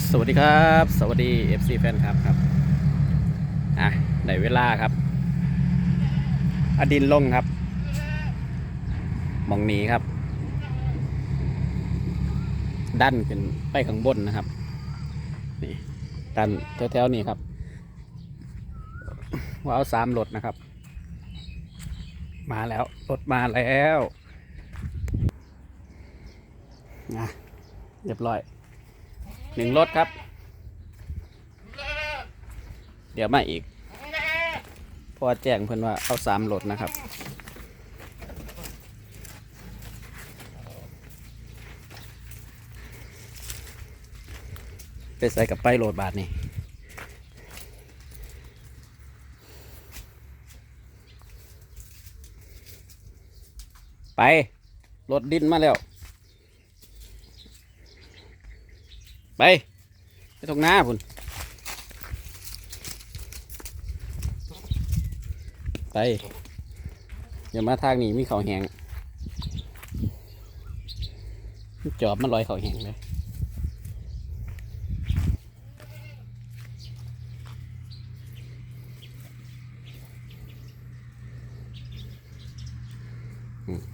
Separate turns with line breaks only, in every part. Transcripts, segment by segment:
สวัสดีครับ สวัสดี FC แฟนครับครับอะได้เวลาครับ อดินลงครับ มองนี้ครับ ดันขึ้นไปข้างบนนะครับ นี่ดันแถวๆนี้ครับว่าเอาสามรถนะครับ มาแล้วรถมาแล้วนะเรียบร้อย หนึ่งรถครับ เดี๋ยวมาอีก พอแจ้งเพื่อนว่าเอาสามรถนะครับ ไปใส่กับไปโหลดบาทนี่ไปรถดินมาแล้ว ไปไปตรงหน้าพุ่นไปอย่ามาทางนี้มีเขาแหงจอบมันลอยเขาแหงเลย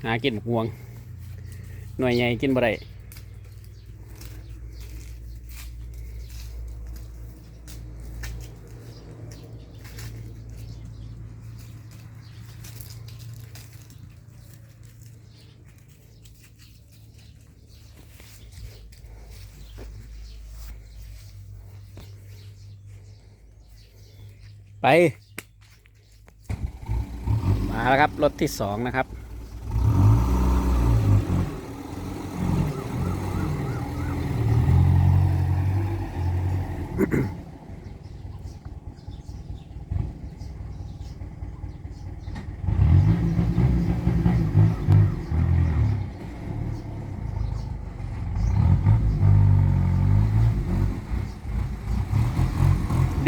หากินหมกม่วง หน่วยใหญ่กินบ่ได้ ไป มาแล้วครับ รถที่สองนะครับ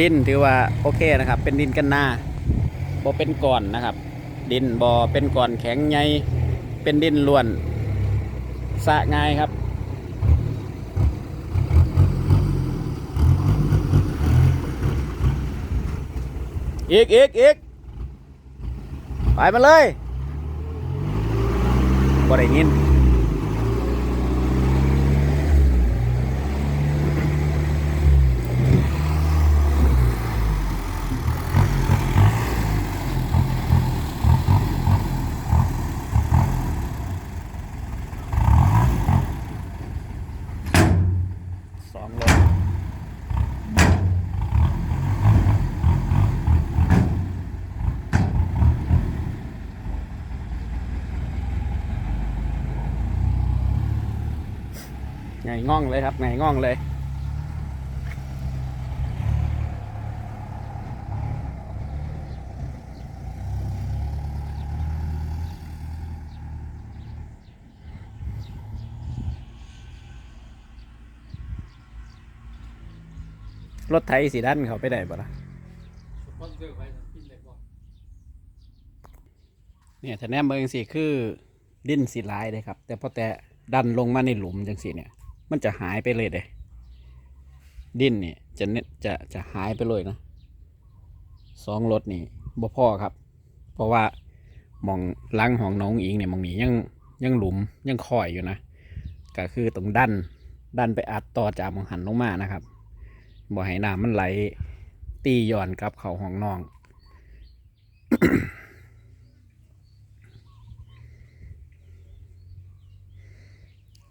ดินถือว่าโอเคนะครับ เป็นดินกันหน้าบ่เป็นก้อนนะครับ ดินบ่เป็นก้อนแข็งใหญ่เป็นดินล้วนสะง่ายครับอีกอีกอีกไปมาเลยบ่ได้ยิน สองรถไงง่องเลยครับไงง่องเลย รถไถสีด้านเขาไปได้บ่ล่ะเนี่ยถ้าแนมเมืองสิคือดิ้นสีลายเลยครับ แต่พอแต่ดันลงมาในหลุมจังสีเนี่ย มันจะหายไปเลยเด้ดินเนี่ยจะเนจะจะหายไปเลยนะสองรถนี่บ่พ่อครับ เพราะว่ามองล้างของน้องอิงเนี่ยมองนี้ยังยังหลุมยังคอยอยู่นะก็คือตรงดันดันไปอัดต่อจากมองหันลงมานะครับบ่ให้น้ำมันไหลตีย้อนกลับเขาห้องน้อง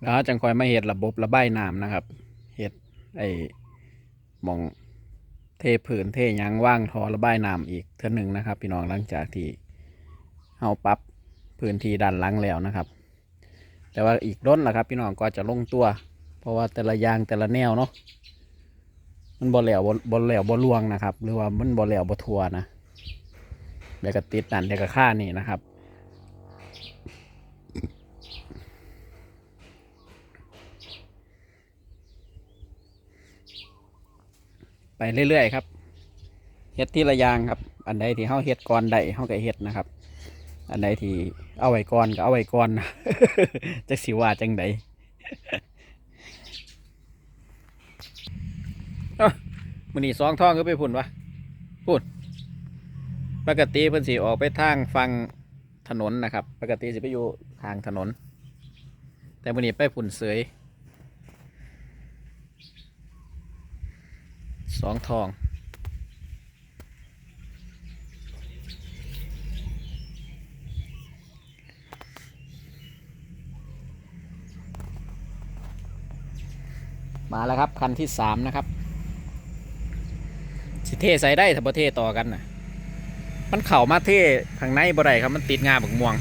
แล้วจังคอยมาเห็ดระบบระบายน้ำนะครับเห็ดไอ้หมองเทผืนเทยังว่างทอระบายน้ำอีกเท่านึงนะครับ พี่น้องหลังจากที่เฮาปรับพื้นที่ด้านหลังแล้วนะครับ แต่ว่าอีกด้นละครับ พี่น้องก็จะลงตัว เพราะว่าแต่ละยางแต่ละแนวเนาะมันบ่แหลวบ่บ่แหลวบ่ลวงนะครับ หรือว่ามันบ่แหลวบ่ทัวนะเดี๋ยวก็ติดนั่นเดี๋ยวก็ค่านี่นะครับ ไปเรื่อยๆครับเฮ็ดทีละย่างครับ อันใดที่เฮาเฮ็ดก่อนใดเฮาก็เฮ็ดนะครับ อันใดที่เอาไว้ก่อนก็เอาไว้ก่อนนะจักสิว่าจังใดเอ้ามันนี่สองท่องก็ไปพุ่นวะพุ่นปกติเพิ่นสิออกไปทางฟังถนนนะครับ ปกติสิไปอยู่ทางถนน แต่มันนี่ไปพุ่นเสย สองทอง มาแล้วครับคันที่สามนะครับ สิเทใส่ได้ถ้าประเทต่อกันนะมันเข่ามาเททางในบ่ได้ครับ มันติดงาบักม่วง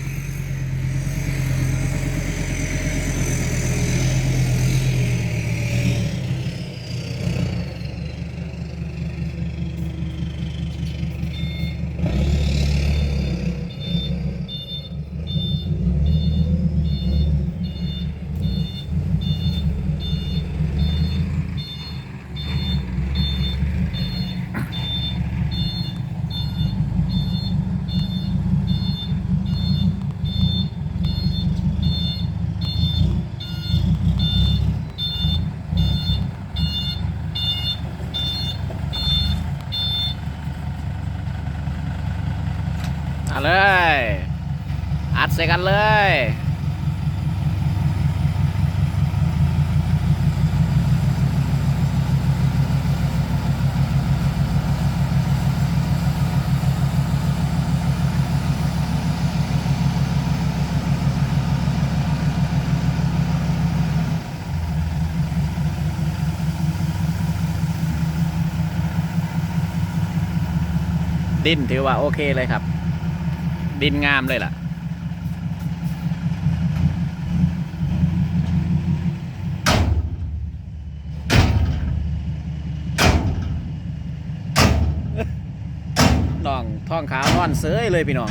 มาเลย อัดใส่กันเลยดิ้นถือว่าโอเคเลยครับ ดินงามเลยล่ะ น้องท้องขาวนอนเสยเลยพี่น้อง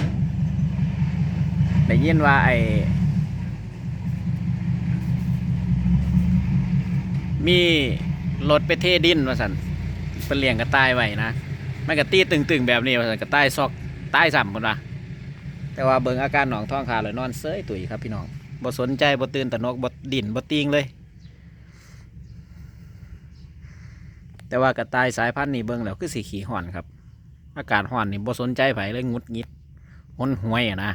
ได้ยินว่าไอ้มีรถไปเทดินว่าสันเป็นเลี้ยงกระต่ายไว้นะไม่กระตี้ตึงๆแบบนี้ว่าสันกระต่ายซอกใต้ซ้ำคนละ แต่ว่าเบิ่งอาการหนองท้องขาเลยนอนเสยตุยครับพี่น้องบ่สนใจบ่ตื่นตระนกบ่ดิ่นบ่ติงเลย แต่ว่ากระต่ายสายพันธุ์นี้เบิ่งแล้วคือสีขี่ห่อนครับ อากาศห่อนนี่บ่สนใจไผเลยงุดงิดหนหวยอะนะ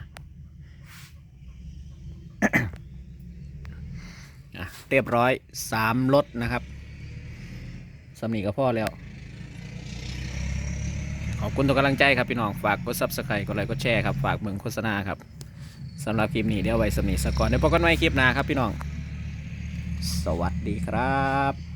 อะเรียบร้อยสามรถนะครับสำนีก็พอแล้ว ขอบคุณทุกกำลังใจครับพี่น้องฝากกดซับสไครต์กดไลค์กดแชร์ครับฝากเมืองโฆษณาครับสำหรับคลิปนี้เดี๋ยวไว้สำนีสกก่อนเดี๋ยวพบกันใหม่คลิปหน้าครับพี่น้อง สวัสดีครับ